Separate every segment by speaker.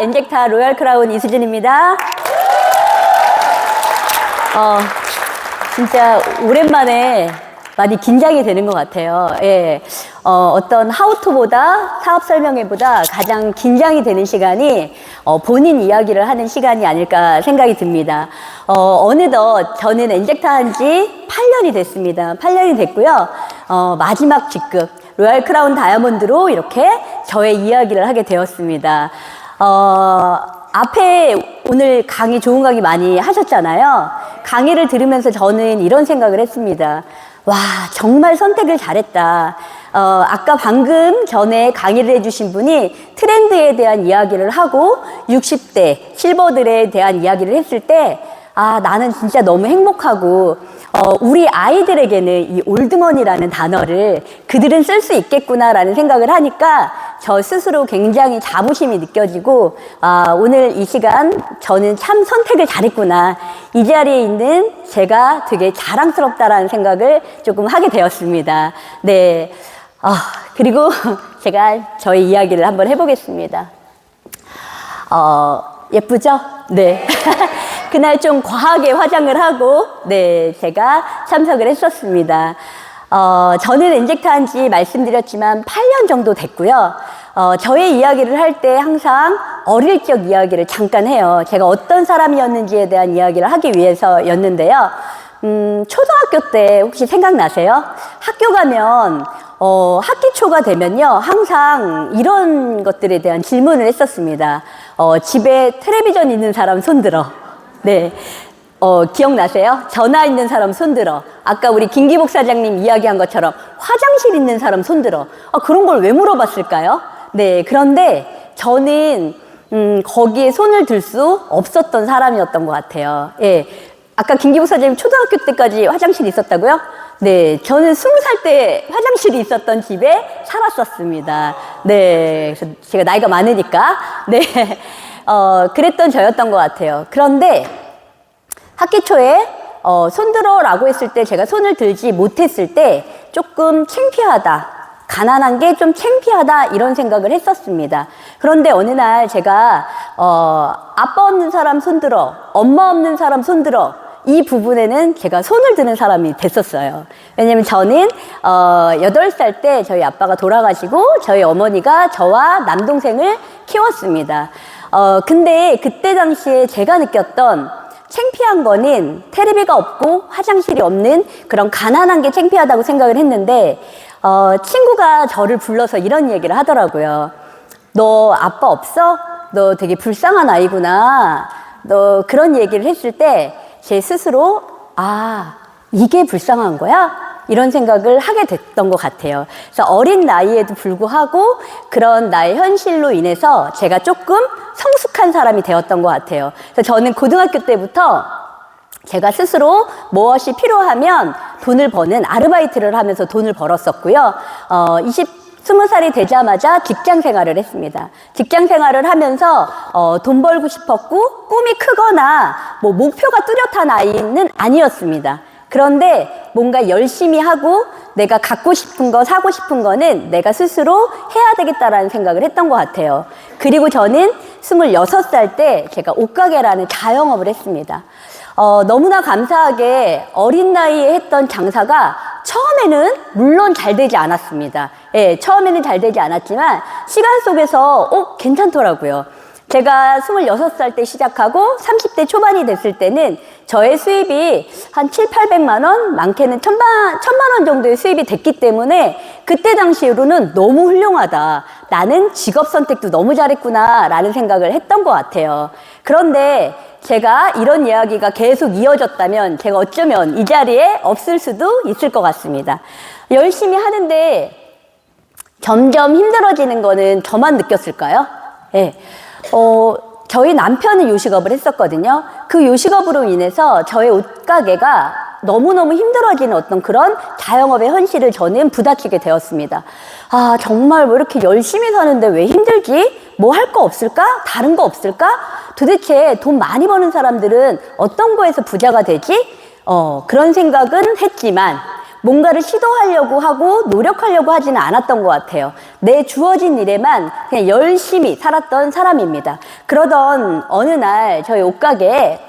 Speaker 1: 엔젝타 로얄 크라운 이수진입니다. 어, 진짜 오랜만에 많이 긴장이 되는 것 같아요. 예. 어, 어떤 하우토보다 사업 설명회보다 가장 긴장이 되는 시간이 어, 본인 이야기를 하는 시간이 아닐까 생각이 듭니다. 어, 어느덧 저는 엔젝타 한 지 8년이 됐습니다. 8년이 됐고요. 어, 마지막 직급 로얄 크라운 다이아몬드로 이렇게 저의 이야기를 하게 되었습니다. 어, 앞에 오늘 강의 좋은 강의 많이 하셨잖아요. 강의를 들으면서 저는 이런 생각을 했습니다. 와, 정말 선택을 잘했다. 어, 아까 방금 전에 강의를 해주신 분이 트렌드에 대한 이야기를 하고 60대 실버들에 대한 이야기를 했을 때 아, 나는 진짜 너무 행복하고, 어, 우리 아이들에게는 이 올드머니라는 단어를 그들은 쓸 수 있겠구나라는 생각을 하니까 저 스스로 굉장히 자부심이 느껴지고, 아, 오늘 이 시간 저는 참 선택을 잘했구나. 이 자리에 있는 제가 되게 자랑스럽다라는 생각을 조금 하게 되었습니다. 네. 아, 그리고 제가 저의 이야기를 한번 해보겠습니다. 어, 예쁘죠? 네. 그날 좀 과하게 화장을 하고, 네, 제가 참석을 했었습니다. 어, 저는 엔젝트 한 지 말씀드렸지만 8년 정도 됐고요. 어, 저의 이야기를 할 때 항상 어릴 적 이야기를 잠깐 해요. 제가 어떤 사람이었는지에 대한 이야기를 하기 위해서였는데요. 음, 초등학교 때 혹시 생각나세요? 학교 가면 어, 학기 초가 되면요, 항상 이런 것들에 대한 질문을 했었습니다. 어, 집에 텔레비전 있는 사람 손들어. 네. 어, 기억나세요? 전화 있는 사람 손들어. 아까 우리 김기복 사장님 이야기한 것처럼 화장실 있는 사람 손들어. 아, 그런 걸 왜 물어봤을까요? 네. 그런데 저는, 음, 거기에 손을 들 수 없었던 사람이었던 것 같아요. 예. 아까 김기복 사장님 초등학교 때까지 화장실이 있었다고요? 네, 저는 스무 살 때 화장실이 있었던 집에 살았었습니다. 네, 그래서 제가 나이가 많으니까, 네, 어, 그랬던 저였던 것 같아요. 그런데 학기 초에 어, 손들어라고 했을 때 제가 손을 들지 못했을 때 조금 창피하다. 가난한 게 좀 창피하다 이런 생각을 했었습니다. 그런데 어느 날 제가 어, 아빠 없는 사람 손들어, 엄마 없는 사람 손들어 이 부분에는 제가 손을 드는 사람이 됐었어요. 왜냐면 저는 어, 8살 때 저희 아빠가 돌아가시고 저희 어머니가 저와 남동생을 키웠습니다. 어, 근데 그때 당시에 제가 느꼈던 창피한 거는 테레비가 없고 화장실이 없는 그런 가난한 게 창피하다고 생각을 했는데 어, 친구가 저를 불러서 이런 얘기를 하더라고요. 너 아빠 없어? 너 되게 불쌍한 아이구나. 너 그런 얘기를 했을 때 제 스스로 아 이게 불쌍한 거야? 이런 생각을 하게 됐던 것 같아요. 그래서 어린 나이에도 불구하고 그런 나의 현실로 인해서 제가 조금 성숙한 사람이 되었던 것 같아요. 그래서 저는 고등학교 때부터 제가 스스로 무엇이 필요하면 돈을 버는 아르바이트를 하면서 돈을 벌었었고요. 어, 20, 20살이 되자마자 직장 생활을 했습니다. 직장 생활을 하면서 어, 돈 벌고 싶었고 꿈이 크거나 뭐 목표가 뚜렷한 아이는 아니었습니다. 그런데 뭔가 열심히 하고 내가 갖고 싶은 거, 사고 싶은 거는 내가 스스로 해야 되겠다라는 생각을 했던 것 같아요. 그리고 저는 26살 때 제가 옷가게라는 자영업을 했습니다. 어, 너무나 감사하게 어린 나이에 했던 장사가 처음에는 물론 잘 되지 않았습니다. 예, 처음에는 잘 되지 않았지만 시간 속에서 어, 괜찮더라고요. 제가 26살 때 시작하고 30대 초반이 됐을 때는 저의 수입이 한 7, 800만 원, 많게는 천만, 천만 원 정도의 수입이 됐기 때문에 그때 당시로는 너무 훌륭하다. 나는 직업 선택도 너무 잘했구나. 라는 생각을 했던 것 같아요. 그런데 제가 이런 이야기가 계속 이어졌다면 제가 어쩌면 이 자리에 없을 수도 있을 것 같습니다. 열심히 하는데 점점 힘들어지는 거는 저만 느꼈을까요? 예. 어, 저희 남편은 요식업을 했었거든요. 그 요식업으로 인해서 저의 옷가게가 너무너무 힘들어지는 어떤 그런 자영업의 현실을 저는 부닥치게 되었습니다. 아, 정말 왜 이렇게 열심히 사는데 왜 힘들지? 뭐 할 거 없을까? 다른 거 없을까? 도대체 돈 많이 버는 사람들은 어떤 거에서 부자가 되지? 어, 그런 생각은 했지만 뭔가를 시도하려고 하고 노력하려고 하지는 않았던 것 같아요. 내 주어진 일에만 그냥 열심히 살았던 사람입니다. 그러던 어느 날 저희 옷가게에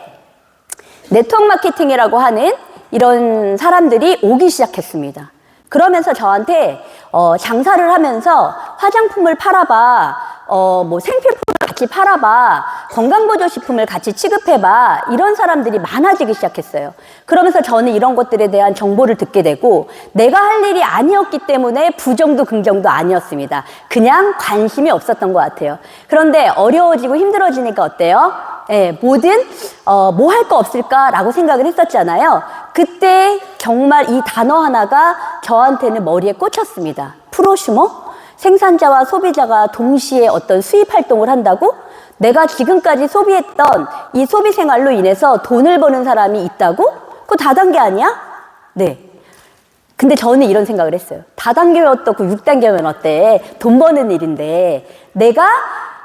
Speaker 1: 네트워크 마케팅이라고 하는 이런 사람들이 오기 시작했습니다. 그러면서 저한테 어, 장사를 하면서 화장품을 팔아봐, 어, 뭐 생필품을 같이 팔아봐, 건강보조식품을 같이 취급해봐, 이런 사람들이 많아지기 시작했어요. 그러면서 저는 이런 것들에 대한 정보를 듣게 되고, 내가 할 일이 아니었기 때문에 부정도 긍정도 아니었습니다. 그냥 관심이 없었던 것 같아요. 그런데 어려워지고 힘들어지니까 어때요? 예, 뭐든 어, 뭐 할 거 없을까라고 생각을 했었잖아요. 그때 정말 이 단어 하나가 저한테는 머리에 꽂혔습니다. 프로슈머? 생산자와 소비자가 동시에 어떤 수입 활동을 한다고? 내가 지금까지 소비했던 이 소비 생활로 인해서 돈을 버는 사람이 있다고? 그거 다단계 아니야? 네. 근데 저는 이런 생각을 했어요. 다단계면 어떻고 6단계면 어때? 돈 버는 일인데 내가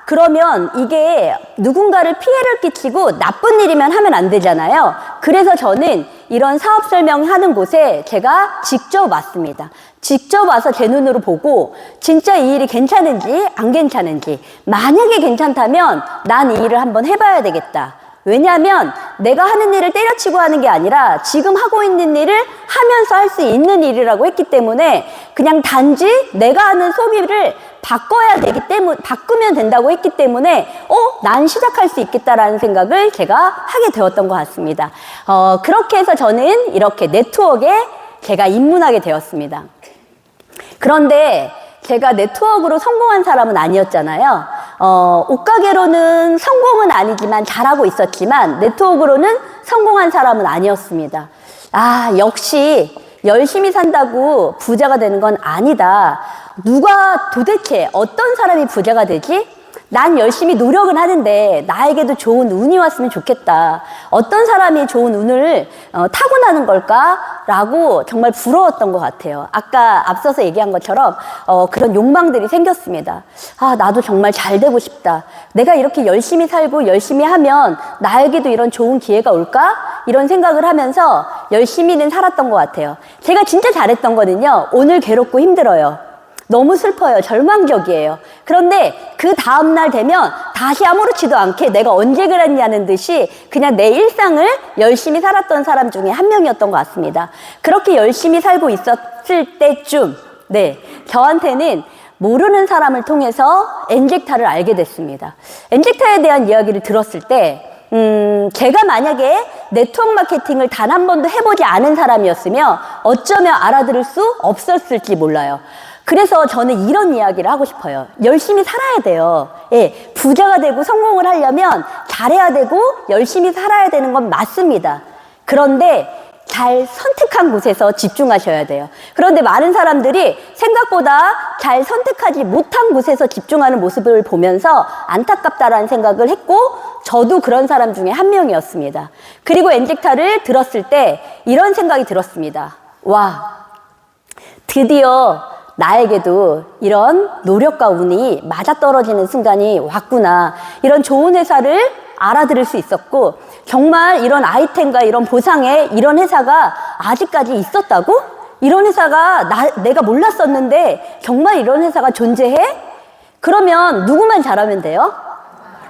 Speaker 1: 그러면 이게 누군가를 피해를 끼치고 나쁜 일이면 하면 안 되잖아요. 그래서 저는 이런 사업 설명하는 곳에 제가 직접 왔습니다. 직접 와서 제 눈으로 보고 진짜 이 일이 괜찮은지 안 괜찮은지 만약에 괜찮다면 난 이 일을 한번 해봐야 되겠다. 왜냐하면 내가 하는 일을 때려치고 하는 게 아니라 지금 하고 있는 일을 하면서 할 수 있는 일이라고 했기 때문에 그냥 단지 내가 하는 소비를 바꿔야 되기 때문에 바꾸면 된다고 했기 때문에 어, 난 시작할 수 있겠다라는 생각을 제가 하게 되었던 것 같습니다. 어, 그렇게 해서 저는 이렇게 네트워크에 제가 입문하게 되었습니다. 그런데 제가 네트워크로 성공한 사람은 아니었잖아요. 어, 옷가게로는 성공은 아니지만 잘하고 있었지만 네트워크로는 성공한 사람은 아니었습니다. 아, 역시 열심히 산다고 부자가 되는 건 아니다. 누가 도대체 어떤 사람이 부자가 되지? 난 열심히 노력은 하는데 나에게도 좋은 운이 왔으면 좋겠다. 어떤 사람이 좋은 운을 어, 타고나는 걸까라고 정말 부러웠던 것 같아요. 아까 앞서서 얘기한 것처럼 어, 그런 욕망들이 생겼습니다. 아 나도 정말 잘 되고 싶다. 내가 이렇게 열심히 살고 열심히 하면 나에게도 이런 좋은 기회가 올까? 이런 생각을 하면서 열심히는 살았던 것 같아요. 제가 진짜 잘했던 거는요. 오늘 괴롭고 힘들어요. 너무 슬퍼요. 절망적이에요. 그런데 그 다음날 되면 다시 아무렇지도 않게 내가 언제 그랬냐는 듯이 그냥 내 일상을 열심히 살았던 사람 중에 한 명이었던 것 같습니다. 그렇게 열심히 살고 있었을 때쯤, 네, 저한테는 모르는 사람을 통해서 엔젝타를 알게 됐습니다. 엔젝타에 대한 이야기를 들었을 때, 음, 제가 만약에 네트워크 마케팅을 단 한 번도 해보지 않은 사람이었으면 어쩌면 알아들을 수 없었을지 몰라요. 그래서 저는 이런 이야기를 하고 싶어요. 열심히 살아야 돼요. 예, 부자가 되고 성공을 하려면 잘해야 되고 열심히 살아야 되는 건 맞습니다. 그런데 잘 선택한 곳에서 집중하셔야 돼요. 그런데 많은 사람들이 생각보다 잘 선택하지 못한 곳에서 집중하는 모습을 보면서 안타깝다라는 생각을 했고 저도 그런 사람 중에 한 명이었습니다. 그리고 엔젝타를 들었을 때 이런 생각이 들었습니다. 와, 드디어 나에게도 이런 노력과 운이 맞아떨어지는 순간이 왔구나. 이런 좋은 회사를 알아들을 수 있었고, 정말 이런 아이템과 이런 보상에 이런 회사가 아직까지 있었다고? 이런 회사가 나, 내가 몰랐었는데, 정말 이런 회사가 존재해? 그러면 누구만 잘하면 돼요?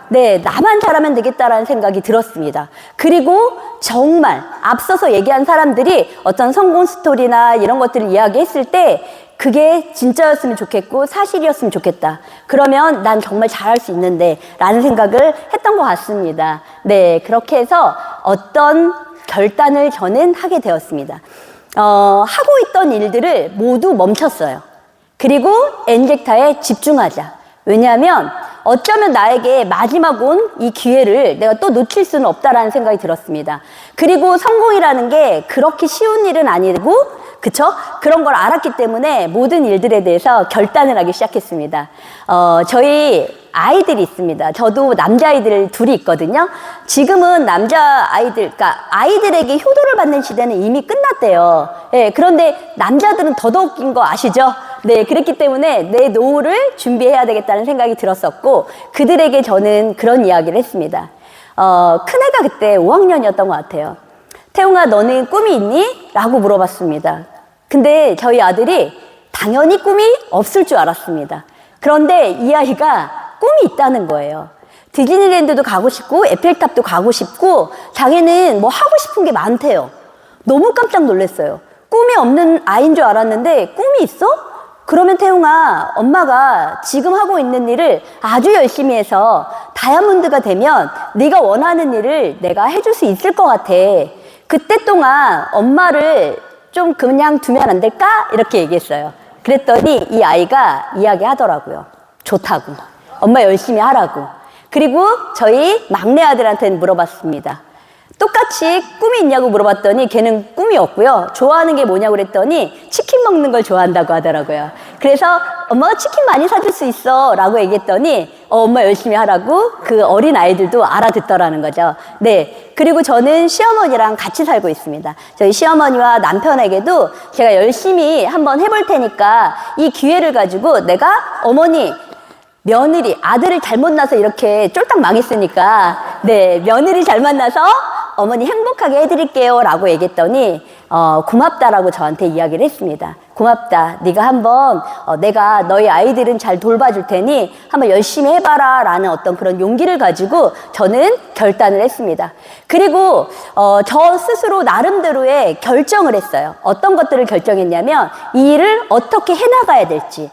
Speaker 1: 네, 나만 잘하면 되겠다라는 생각이 들었습니다. 그리고 정말 앞서서 얘기한 사람들이 어떤 성공 스토리나 이런 것들을 이야기했을 때 그게 진짜였으면 좋겠고 사실이었으면 좋겠다. 그러면 난 정말 잘할 수 있는데 라는 생각을 했던 것 같습니다. 네, 그렇게 해서 어떤 결단을 저는 하게 되었습니다. 어, 하고 있던 일들을 모두 멈췄어요. 그리고 엔젝타에 집중하자. 왜냐하면 어쩌면 나에게 마지막 온 이 기회를 내가 또 놓칠 수는 없다라는 생각이 들었습니다. 그리고 성공이라는 게 그렇게 쉬운 일은 아니고 그쵸? 그런 걸 알았기 때문에 모든 일들에 대해서 결단을 하기 시작했습니다. 어, 저희 아이들이 있습니다. 저도 남자아이들 둘이 있거든요. 지금은 남자아이들, 그러니까 아이들에게 효도를 받는 시대는 이미 끝났대요. 예, 그런데 남자들은 더더욱인 거 아시죠? 네, 그렇기 때문에 내 노후를 준비해야 되겠다는 생각이 들었었고, 그들에게 저는 그런 이야기를 했습니다. 어, 큰애가 그때 5학년이었던 것 같아요. 태웅아, 너는 꿈이 있니? 라고 물어봤습니다. 근데 저희 아들이 당연히 꿈이 없을 줄 알았습니다. 그런데 이 아이가 꿈이 있다는 거예요. 디즈니랜드도 가고 싶고, 에펠탑도 가고 싶고, 자기는 뭐 하고 싶은 게 많대요. 너무 깜짝 놀랐어요. 꿈이 없는 아이인 줄 알았는데, 꿈이 있어? 그러면 태웅아, 엄마가 지금 하고 있는 일을 아주 열심히 해서 다이아몬드가 되면 네가 원하는 일을 내가 해줄 수 있을 것 같아. 그때 동안 엄마를 좀 그냥 두면 안 될까? 이렇게 얘기했어요. 그랬더니 이 아이가 이야기 하더라고요. 좋다고. 엄마 열심히 하라고. 그리고 저희 막내 아들한테는 물어봤습니다. 똑같이 꿈이 있냐고 물어봤더니 걔는 꿈이 없고요. 좋아하는 게 뭐냐고 그랬더니 치킨 먹는 걸 좋아한다고 하더라고요. 그래서 엄마가 치킨 많이 사줄 수 있어 라고 얘기했더니 어, 엄마 열심히 하라고 그 어린 아이들도 알아듣더라는 거죠. 네. 그리고 저는 시어머니랑 같이 살고 있습니다. 저희 시어머니와 남편에게도 제가 열심히 한번 해볼 테니까 이 기회를 가지고 내가 어머니 며느리 아들을 잘못 낳아서 이렇게 쫄딱 망했으니까 네 며느리 잘 만나서 어머니 행복하게 해드릴게요 라고 얘기했더니 어, 고맙다라고 저한테 이야기를 했습니다. 고맙다. 네가 한번 어, 내가 너희 아이들은 잘 돌봐줄 테니 한번 열심히 해봐라 라는 어떤 그런 용기를 가지고 저는 결단을 했습니다. 그리고 어, 저 스스로 나름대로의 결정을 했어요. 어떤 것들을 결정했냐면 이 일을 어떻게 해나가야 될지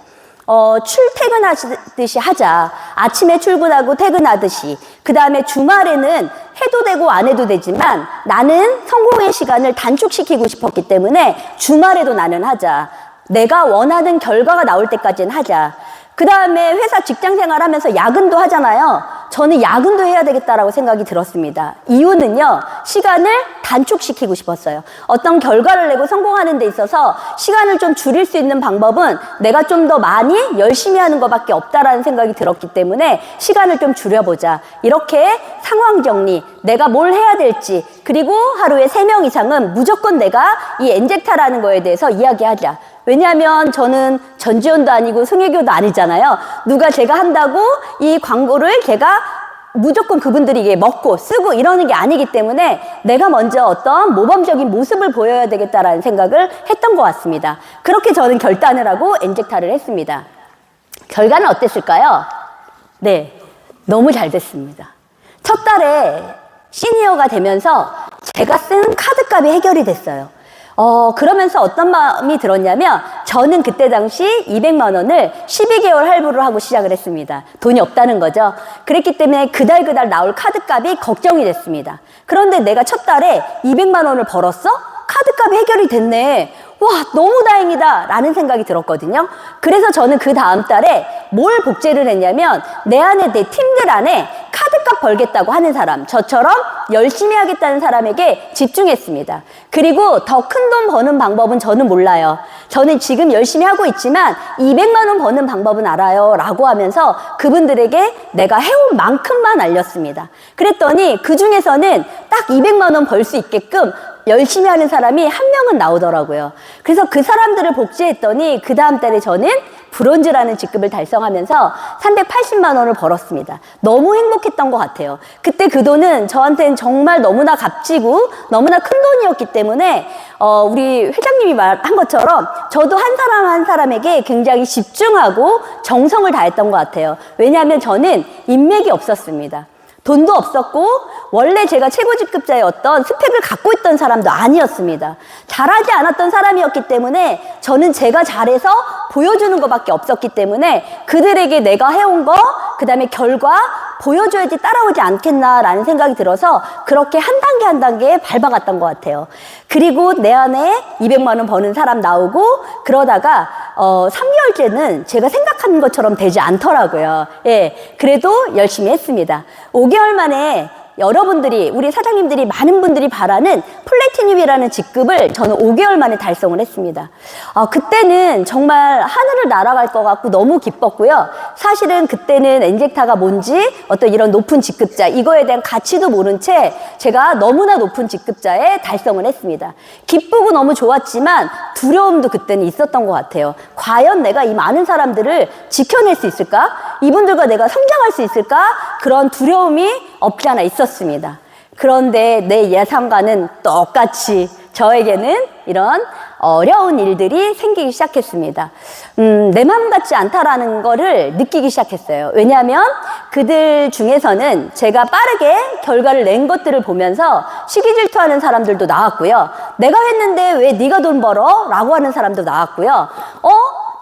Speaker 1: 어, 출퇴근하듯이 하자. 아침에 출근하고 퇴근하듯이. 그 다음에 주말에는 해도 되고 안 해도 되지만 나는 성공의 시간을 단축시키고 싶었기 때문에 주말에도 나는 하자. 내가 원하는 결과가 나올 때까지는 하자. 그 다음에 회사 직장 생활하면서 야근도 하잖아요. 저는 야근도 해야 되겠다라고 생각이 들었습니다. 이유는요, 시간을 단축시키고 싶었어요. 어떤 결과를 내고 성공하는 데 있어서 시간을 좀 줄일 수 있는 방법은 내가 좀 더 많이 열심히 하는 것밖에 없다라는 생각이 들었기 때문에 시간을 좀 줄여보자. 이렇게 상황 정리, 내가 뭘 해야 될지, 그리고 하루에 세 명 이상은 무조건 내가 이 엔젝타라는 거에 대해서 이야기하자. 왜냐하면 저는 전지현도 아니고 송혜교도 아니잖아요. 누가 제가 한다고 이 광고를 제가 무조건 그분들이 이게 먹고 쓰고 이러는 게 아니기 때문에 내가 먼저 어떤 모범적인 모습을 보여야 되겠다라는 생각을 했던 것 같습니다. 그렇게 저는 결단을 하고 엔젝타를 했습니다. 결과는 어땠을까요? 네, 너무 잘 됐습니다. 첫 달에 시니어가 되면서 제가 쓴 카드값이 해결이 됐어요. 어, 그러면서 어떤 마음이 들었냐면 저는 그때 당시 200만 원을 12개월 할부를 하고 시작을 했습니다. 돈이 없다는 거죠. 그랬기 때문에 그달 그달 나올 카드값이 걱정이 됐습니다. 그런데 내가 첫 달에 200만 원을 벌었어? 카드값이 해결이 됐네. 와, 너무 다행이다. 라는 생각이 들었거든요. 그래서 저는 그 다음 달에 뭘 복제를 했냐면 내 안에 내 팀들 안에 카드값 벌겠다고 하는 사람, 저처럼 열심히 하겠다는 사람에게 집중했습니다. 그리고 더 큰 돈 버는 방법은 저는 몰라요. 저는 지금 열심히 하고 있지만 200만 원 버는 방법은 알아요. 라고 하면서 그분들에게 내가 해온 만큼만 알렸습니다. 그랬더니 그 중에서는 딱 200만 원 벌 수 있게끔 열심히 하는 사람이 한 명은 나오더라고요. 그래서 그 사람들을 복제했더니 그 다음 달에 저는 브론즈라는 직급을 달성하면서 380만 원을 벌었습니다. 너무 행복했던 것 같아요. 그때 그 돈은 저한테는 정말 너무나 값지고 너무나 큰 돈이었기 때문에 어, 우리 회장님이 말한 것처럼 저도 한 사람 한 사람에게 굉장히 집중하고 정성을 다했던 것 같아요. 왜냐하면 저는 인맥이 없었습니다. 돈도 없었고 원래 제가 최고 직급자의 어떤 스펙을 갖고 있던 사람도 아니었습니다. 잘하지 않았던 사람이었기 때문에 저는 제가 잘해서 보여주는 것밖에 없었기 때문에 그들에게 내가 해온 거, 그 다음에 결과 보여줘야지 따라오지 않겠나라는 생각이 들어서 그렇게 한 단계 한 단계 밟아갔던 것 같아요. 그리고 내 안에 200만 원 버는 사람 나오고 그러다가 어 3개월째는 제가 생각하는 것처럼 되지 않더라고요. 예. 그래도 열심히 했습니다. 5개월 만에 여러분들이 우리 사장님들이 많은 분들이 바라는 플래티늄이라는 직급을 저는 5개월 만에 달성을 했습니다. 아, 그때는 정말 하늘을 날아갈 것 같고 너무 기뻤고요. 사실은 그때는 엔젝타가 뭔지 어떤 이런 높은 직급자 이거에 대한 가치도 모른 채 제가 너무나 높은 직급자에 달성을 했습니다. 기쁘고 너무 좋았지만 두려움도 그때는 있었던 것 같아요. 과연 내가 이 많은 사람들을 지켜낼 수 있을까? 이분들과 내가 성장할 수 있을까? 그런 두려움이 없지 않아 있었 습니다. 그런데 내 예상과는 똑같이 저에게는 이런 어려운 일들이 생기기 시작했습니다. 음, 내 마음 같지 않다라는 거를 느끼기 시작했어요. 왜냐하면 그들 중에서는 제가 빠르게 결과를 낸 것들을 보면서 시기 질투하는 사람들도 나왔고요. 내가 했는데 왜 네가 돈 벌어? 라고 하는 사람도 나왔고요. 어?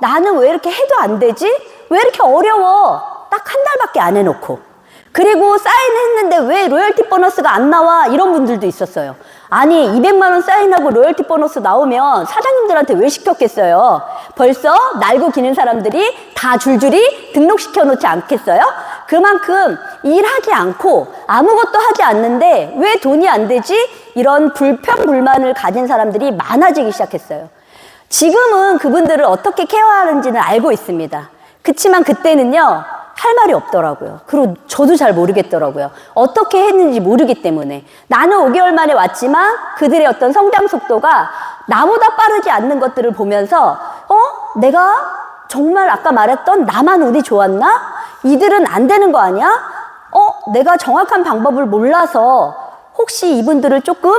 Speaker 1: 나는 왜 이렇게 해도 안 되지? 왜 이렇게 어려워? 딱 한 달밖에 안 해놓고. 그리고 사인했는데 왜 로열티 보너스가 안 나와? 이런 분들도 있었어요. 아니, 200만 원 사인하고 로열티 보너스 나오면 사장님들한테 왜 시켰겠어요? 벌써 날고 기는 사람들이 다 줄줄이 등록시켜 놓지 않겠어요? 그만큼 일하지 않고 아무것도 하지 않는데 왜 돈이 안 되지? 이런 불평, 불만을 가진 사람들이 많아지기 시작했어요. 지금은 그분들을 어떻게 케어하는지는 알고 있습니다. 그치만 그때는요, 할 말이 없더라고요. 그리고 저도 잘 모르겠더라고요. 어떻게 했는지 모르기 때문에. 나는 5개월 만에 왔지만 그들의 어떤 성장 속도가 나보다 빠르지 않는 것들을 보면서, 어? 내가 정말 아까 말했던 나만 운이 좋았나? 이들은 안 되는 거 아니야? 어? 내가 정확한 방법을 몰라서 혹시 이분들을 조금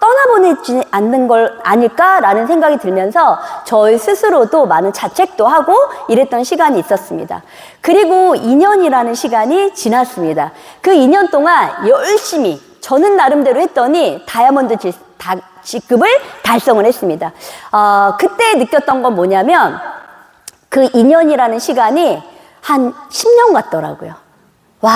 Speaker 1: 떠나보내지 않는 걸 아닐까라는 생각이 들면서 저희 스스로도 많은 자책도 하고 이랬던 시간이 있었습니다. 그리고 2년이라는 시간이 지났습니다. 그 2년 동안 열심히 저는 나름대로 했더니 다이아몬드 지, 다, 직급을 달성을 했습니다. 어, 그때 느꼈던 건 뭐냐면 그 2년이라는 시간이 한 10년 같더라고요. 와,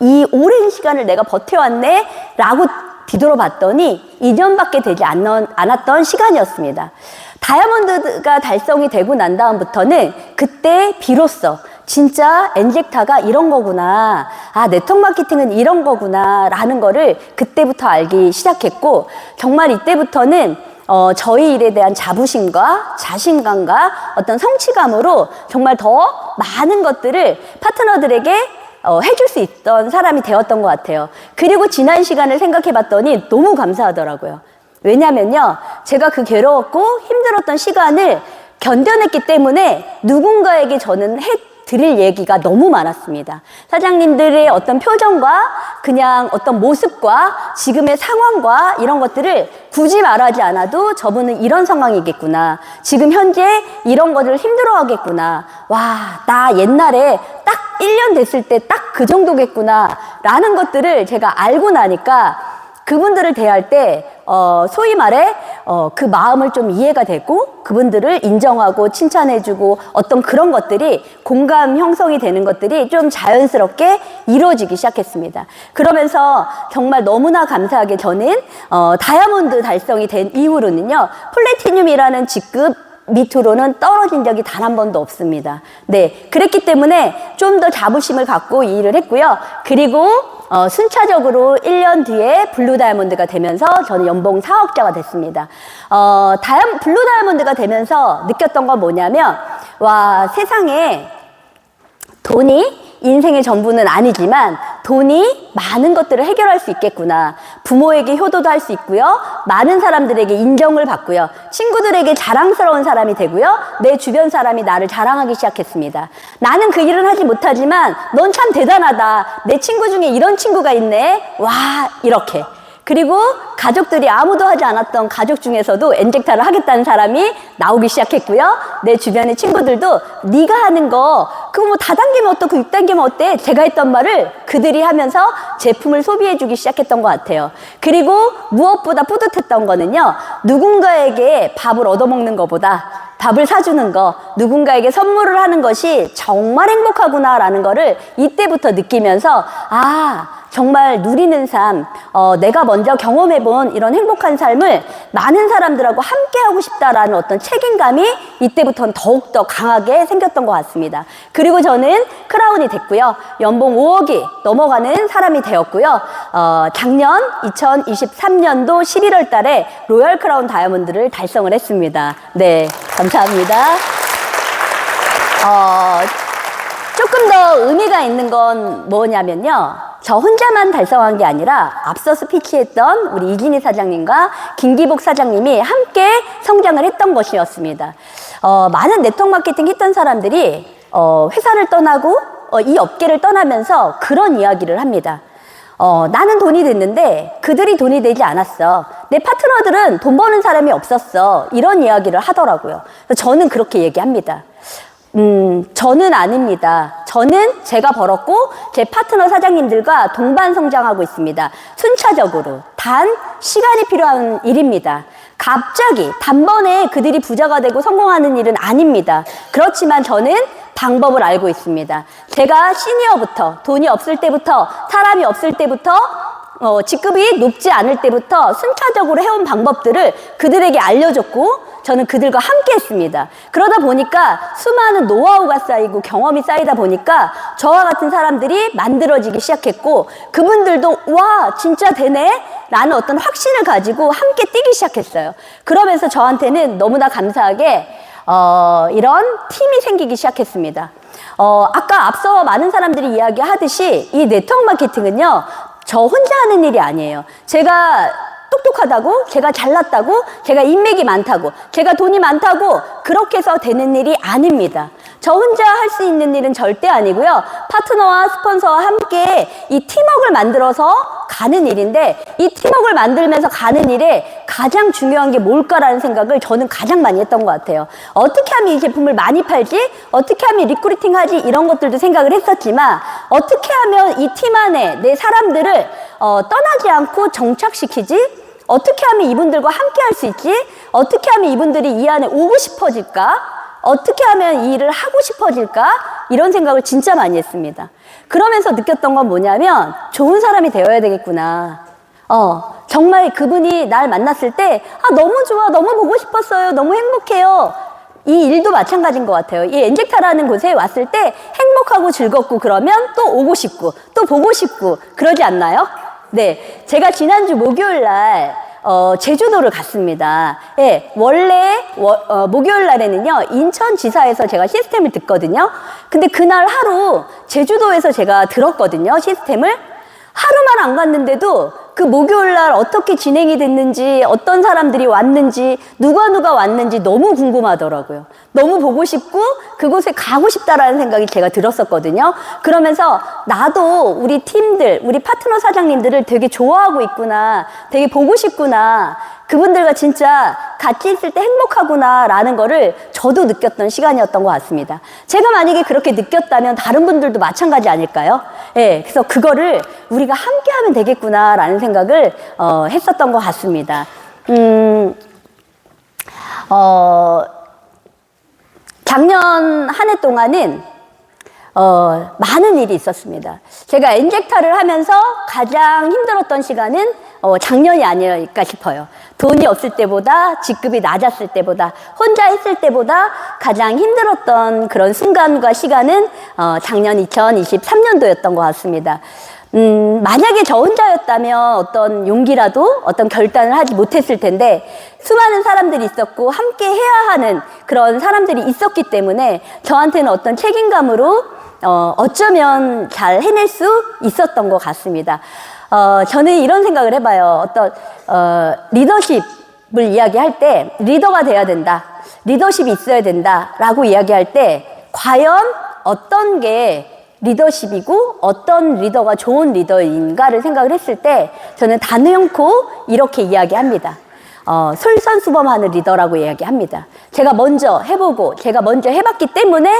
Speaker 1: 이 오랜 시간을 내가 버텨왔네? 라고 뒤돌아봤더니 2년밖에 되지 않- 않았던 시간이었습니다. 다이아몬드가 달성이 되고 난 다음부터는 그때 비로소 진짜 엔젝타가 이런 거구나. 아, 네트워크 마케팅은 이런 거구나. 라는 거를 그때부터 알기 시작했고, 정말 이때부터는 어, 저희 일에 대한 자부심과 자신감과 어떤 성취감으로 정말 더 많은 것들을 파트너들에게 어, 해줄 수 있던 사람이 되었던 것 같아요. 그리고 지난 시간을 생각해 봤더니 너무 감사하더라고요. 왜냐면요. 제가 그 괴로웠고 힘들었던 시간을 견뎌냈기 때문에 누군가에게 저는 해 드릴 얘기가 너무 많았습니다. 사장님들의 어떤 표정과 그냥 어떤 모습과 지금의 상황과 이런 것들을 굳이 말하지 않아도 저분은 이런 상황이겠구나. 지금 현재 이런 것을 힘들어 하겠구나. 와, 나 옛날에 딱 1년 됐을 때 딱 그 정도겠구나. 라는 것들을 제가 알고 나니까 그분들을 대할 때, 어, 소위 말해, 어, 그 마음을 좀 이해가 되고, 그분들을 인정하고 칭찬해주고, 어떤 그런 것들이 공감 형성이 되는 것들이 좀 자연스럽게 이루어지기 시작했습니다. 그러면서 정말 너무나 감사하게 저는, 어, 다이아몬드 달성이 된 이후로는요, 플래티늄이라는 직급 밑으로는 떨어진 적이 단 한 번도 없습니다. 네. 그랬기 때문에 좀 더 자부심을 갖고 이 일을 했고요. 그리고 어, 순차적으로 1년 뒤에 블루 다이아몬드가 되면서 저는 연봉 4억자가 됐습니다. 어, 다이아, 블루 다이아몬드가 되면서 느꼈던 건 뭐냐면, 와, 세상에 돈이 인생의 전부는 아니지만 돈이 많은 것들을 해결할 수 있겠구나. 부모에게 효도도 할 수 있고요. 많은 사람들에게 인정을 받고요. 친구들에게 자랑스러운 사람이 되고요. 내 주변 사람이 나를 자랑하기 시작했습니다. 나는 그 일은 하지 못하지만 넌 참 대단하다. 내 친구 중에 이런 친구가 있네. 와, 이렇게. 그리고 가족들이 아무도 하지 않았던 가족 중에서도 엔젝타를 하겠다는 사람이 나오기 시작했고요. 내 주변의 친구들도 네가 하는 거 그거 뭐 다단계면 어떻고 육단계면 어때? 제가 했던 말을 그들이 하면서 제품을 소비해 주기 시작했던 것 같아요. 그리고 무엇보다 뿌듯했던 거는요. 누군가에게 밥을 얻어먹는 것보다 밥을 사주는 거, 누군가에게 선물을 하는 것이 정말 행복하구나라는 거를 이때부터 느끼면서, 아, 정말 누리는 삶, 어, 내가 먼저 경험해본 이런 행복한 삶을 많은 사람들하고 함께하고 싶다라는 어떤 책임감이 이때부터는 더욱더 강하게 생겼던 것 같습니다. 그리고 저는 크라운이 됐고요. 연봉 5억이 넘어가는 사람이 되었고요. 어, 작년 2023년도 11월 달에 로열 크라운 다이아몬드를 달성을 했습니다. 네, 감사합니다. 어, 조금 더 의미가 있는 건 뭐냐면요. 저 혼자만 달성한 게 아니라 앞서 스피치했던 우리 이진희 사장님과 김기복 사장님이 함께 성장을 했던 것이었습니다. 어, 많은 네트워크 마케팅 했던 사람들이 어, 회사를 떠나고 어, 이 업계를 떠나면서 그런 이야기를 합니다. 어, 나는 돈이 됐는데 그들이 돈이 되지 않았어. 내 파트너들은 돈 버는 사람이 없었어. 이런 이야기를 하더라고요. 그래서 저는 그렇게 얘기합니다. 음, 저는 아닙니다. 저는 제가 벌었고 제 파트너 사장님들과 동반 성장하고 있습니다. 순차적으로. 단 시간이 필요한 일입니다. 갑자기 단번에 그들이 부자가 되고 성공하는 일은 아닙니다. 그렇지만 저는 방법을 알고 있습니다. 제가 시니어부터 돈이 없을 때부터 사람이 없을 때부터 어, 직급이 높지 않을 때부터 순차적으로 해온 방법들을 그들에게 알려줬고 저는 그들과 함께 했습니다. 그러다 보니까 수많은 노하우가 쌓이고 경험이 쌓이다 보니까 저와 같은 사람들이 만들어지기 시작했고 그분들도 와, 진짜 되네? 라는 어떤 확신을 가지고 함께 뛰기 시작했어요. 그러면서 저한테는 너무나 감사하게 어, 이런 팀이 생기기 시작했습니다. 어, 아까 앞서 많은 사람들이 이야기하듯이 이 네트워크 마케팅은요, 저 혼자 하는 일이 아니에요. 제가 똑똑하다고, 제가 잘났다고, 제가 인맥이 많다고, 제가 돈이 많다고, 그렇게 해서 되는 일이 아닙니다. 저 혼자 할 수 있는 일은 절대 아니고요. 파트너와 스폰서와 함께 이 팀워크를 만들어서 가는 일인데, 이 팀워크를 만들면서 가는 일에 가장 중요한 게 뭘까라는 생각을 저는 가장 많이 했던 것 같아요. 어떻게 하면 이 제품을 많이 팔지? 어떻게 하면 리크루팅 하지? 이런 것들도 생각을 했었지만, 어떻게 하면 이 팀 안에 내 사람들을 어, 떠나지 않고 정착시키지? 어떻게 하면 이분들과 함께 할 수 있지? 어떻게 하면 이분들이 이 안에 오고 싶어질까? 어떻게 하면 이 일을 하고 싶어질까? 이런 생각을 진짜 많이 했습니다. 그러면서 느꼈던 건 뭐냐면 좋은 사람이 되어야 되겠구나. 어, 정말 그분이 날 만났을 때, 아, 너무 좋아, 너무 보고 싶었어요, 너무 행복해요. 이 일도 마찬가지인 것 같아요. 이 엔젝타라는 곳에 왔을 때 행복하고 즐겁고 그러면 또 오고 싶고 또 보고 싶고 그러지 않나요? 네. 제가 지난주 목요일 날 어, 제주도를 갔습니다. 예, 원래 워, 어, 목요일 날에는요 인천지사에서 제가 시스템을 듣거든요. 근데 그날 하루 제주도에서 제가 들었거든요 시스템을 하루만 안 갔는데도 그 목요일 날 어떻게 진행이 됐는지 어떤 사람들이 왔는지 누가 누가 왔는지 너무 궁금하더라고요. 너무 보고 싶고 그곳에 가고 싶다라는 생각이 제가 들었었거든요. 그러면서 나도 우리 팀들, 우리 파트너 사장님들을 되게 좋아하고 있구나. 되게 보고 싶구나. 그분들과 진짜 같이 있을 때 행복하구나라는 거를 저도 느꼈던 시간이었던 것 같습니다. 제가 만약에 그렇게 느꼈다면 다른 분들도 마찬가지 아닐까요? 예, 그래서 그거를 우리가 함께 하면 되겠구나라는 생각을 어, 했었던 것 같습니다. 음, 어, 작년 한 해 동안은 어, 많은 일이 있었습니다. 제가 엔젝타를 하면서 가장 힘들었던 시간은 어, 작년이 아닐까 싶어요. 돈이 없을 때보다, 직급이 낮았을 때보다, 혼자 했을 때보다 가장 힘들었던 그런 순간과 시간은 어, 작년 2023년도였던 것 같습니다. 음, 만약에 저 혼자였다면 어떤 용기라도 어떤 결단을 하지 못했을 텐데 수많은 사람들이 있었고 함께 해야 하는 그런 사람들이 있었기 때문에 저한테는 어떤 책임감으로 어, 어쩌면 잘 해낼 수 있었던 것 같습니다. 어, 저는 이런 생각을 해봐요. 어떤 어, 리더십을 이야기할 때 리더가 돼야 된다. 리더십이 있어야 된다 라고 이야기할 때 과연 어떤 게 리더십이고 어떤 리더가 좋은 리더인가를 생각을 했을 때 저는 단연코 이렇게 이야기합니다. 어, 솔선수범하는 리더라고 이야기합니다. 제가 먼저 해보고 제가 먼저 해봤기 때문에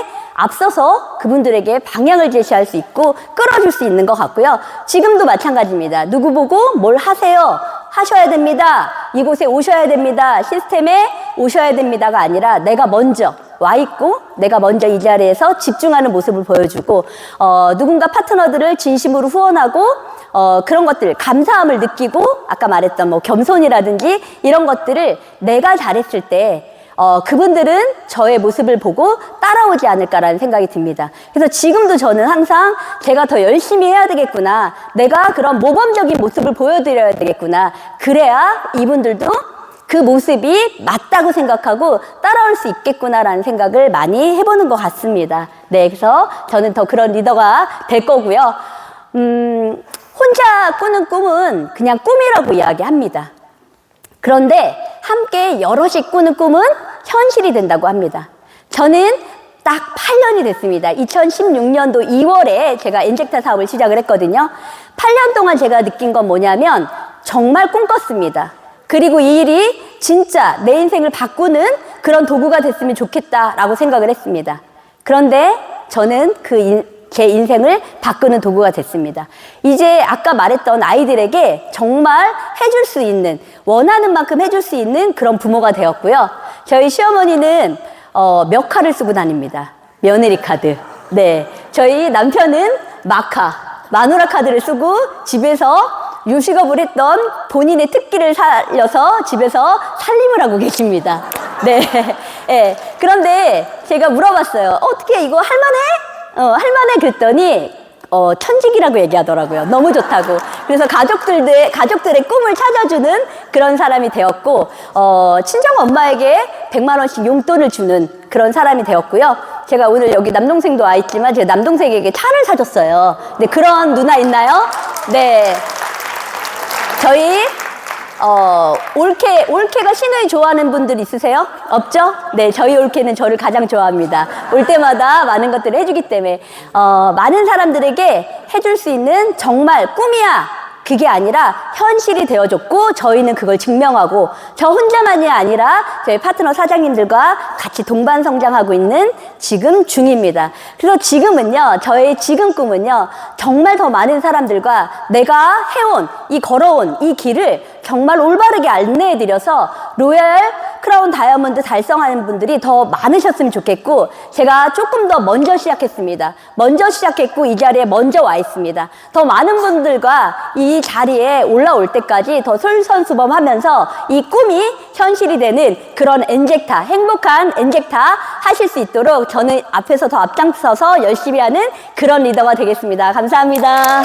Speaker 1: 앞서서 그분들에게 방향을 제시할 수 있고 끌어줄 수 있는 것 같고요. 지금도 마찬가지입니다. 누구 보고 뭘 하세요? 하셔야 됩니다. 이곳에 오셔야 됩니다. 시스템에 오셔야 됩니다가 아니라 내가 먼저 와 있고 내가 먼저 이 자리에서 집중하는 모습을 보여주고 어, 누군가 파트너들을 진심으로 후원하고 어, 그런 것들 감사함을 느끼고 아까 말했던 뭐 겸손이라든지 이런 것들을 내가 잘했을 때 어, 그분들은 저의 모습을 보고 따라오지 않을까라는 생각이 듭니다. 그래서 지금도 저는 항상 제가 더 열심히 해야 되겠구나. 내가 그런 모범적인 모습을 보여드려야 되겠구나. 그래야 이분들도 그 모습이 맞다고 생각하고 따라올 수 있겠구나라는 생각을 많이 해보는 것 같습니다. 네, 그래서 저는 더 그런 리더가 될 거고요. 음, 혼자 꾸는 꿈은 그냥 꿈이라고 이야기합니다. 그런데 함께 여럿이 꾸는 꿈은 현실이 된다고 합니다. 저는 딱 8년이 됐습니다. 2016년도 2월에 제가 엔젝타 사업을 시작을 했거든요. 8년 동안 제가 느낀 건 뭐냐면 정말 꿈꿨습니다. 그리고 이 일이 진짜 내 인생을 바꾸는 그런 도구가 됐으면 좋겠다라고 생각을 했습니다. 그런데 저는 그 인- 제 인생을 바꾸는 도구가 됐습니다. 이제 아까 말했던 아이들에게 정말 해줄 수 있는, 원하는 만큼 해줄 수 있는 그런 부모가 되었고요. 저희 시어머니는 어, 몇 칼을 쓰고 다닙니다. 며느리 카드. 네. 저희 남편은 마카, 마누라 카드를 쓰고 집에서 유식업을 했던 본인의 특기를 살려서 집에서 살림을 하고 계십니다. 네. 예. 그런데 제가 물어봤어요. 어떻게 이거 할만해? 어, 할만해 그랬더니 어, 천직이라고 얘기하더라고요. 너무 좋다고. 그래서 가족들의, 가족들의 꿈을 찾아주는 그런 사람이 되었고, 어, 친정 엄마에게 100만원씩 용돈을 주는 그런 사람이 되었고요. 제가 오늘 여기 남동생도 와 있지만, 제 남동생에게 차를 사줬어요. 네, 그런 누나 있나요? 네. 저희 어, 올케, 올케가 신우이 좋아하는 분들 있으세요? 없죠? 네, 저희 올케는 저를 가장 좋아합니다. 올 때마다 많은 것들을 해주기 때문에, 어, 많은 사람들에게 해줄 수 있는 정말 꿈이야. 그게 아니라 현실이 되어줬고 저희는 그걸 증명하고 저 혼자만이 아니라 저희 파트너 사장님들과 같이 동반 성장하고 있는 지금 중입니다. 그래서 지금은요, 저의 지금 꿈은요, 정말 더 많은 사람들과 내가 해온 이 걸어온 이 길을 정말 올바르게 안내해드려서 로얄 크라운 다이아몬드 달성하는 분들이 더 많으셨으면 좋겠고 제가 조금 더 먼저 시작했습니다. 먼저 시작했고 이 자리에 먼저 와 있습니다. 더 많은 분들과 이 자리에 올라올 때까지 더 솔선수범하면서 이 꿈이 현실이 되는 그런 엔젝타 행복한 엔젝타 하실 수 있도록 저는 앞에서 더 앞장서서 열심히 하는 그런 리더가 되겠습니다. 감사합니다.